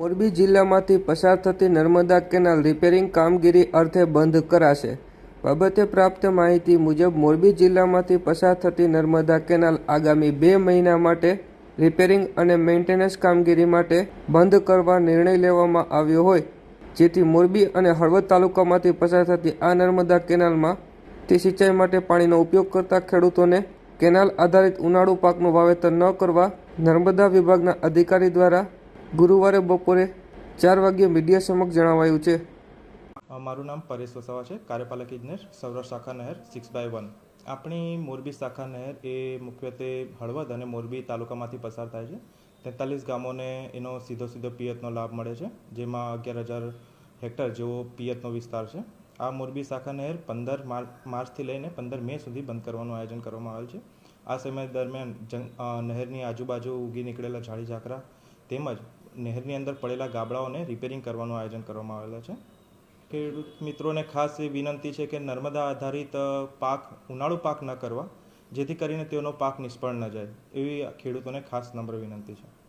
મોરબી જિલ્લામાંથી પસાર થતી નર્મદા કેનાલ રિપેરિંગ કામગીરી અર્થે બંધ કરાશે. બાબતે પ્રાપ્ત માહિતી મુજબ, મોરબી જિલ્લામાંથી પસાર થતી નર્મદા કેનાલ આગામી બે મહિના માટે રિપેરિંગ અને મેન્ટેનન્સ કામગીરી માટે બંધ કરવા નિર્ણય લેવામાં આવ્યો હોય. જેથી મોરબી અને હળવદ તાલુકામાંથી પસાર થતી આ નર્મદા કેનાલમાં તે સિંચાઈ માટે પાણીનો ઉપયોગ કરતા ખેડૂતોને કેનાલ આધારિત ઉનાળુ પાકનું વાવેતર ન કરવા નર્મદા વિભાગના અધિકારી દ્વારા ગુરુવારે બપોરે ચાર વાગ્યે મીડિયા સમક્ષ જણાવાયું છે. મારું નામ પરેશ વસાવા છે. કાર્યપાલક ઇજનેર, સૌરાષ્ટ્ર શાખા નહેર સિક્સ બાય વન આપણી મોરબી શાખા નહેર એ મુખ્યત્વે હળવદ અને મોરબી તાલુકામાંથી પસાર થાય છે. તેતાલીસ ગામોને એનો સીધો સીધો પિયતનો લાભ મળે છે. જેમાં અગિયાર હજાર હેક્ટર જેવો પિયતનો વિસ્તાર છે. આ મોરબી શાખા નહેર પંદર માર્ચ માર્ચથી લઈને પંદર મે સુધી બંધ કરવાનું આયોજન કરવામાં આવેલ છે. આ સમય દરમિયાન નહેરની આજુબાજુ ઉગી નીકળેલા ઝાડી ઝાકરા તેમજ નહેરની અંદર પડેલા ગાબડાઓને રિપેરિંગ કરવાનું આયોજન કરવામાં આવેલા છે. ખેડૂત મિત્રોને ખાસ એ વિનંતી છે કે નર્મદા આધારિત પાક, ઉનાળુ પાક ન કરવા, જેથી કરીને તેઓનો પાક નિષ્ફળ ન જાય, એવી ખેડૂતોને ખાસ નમ્ર વિનંતી છે.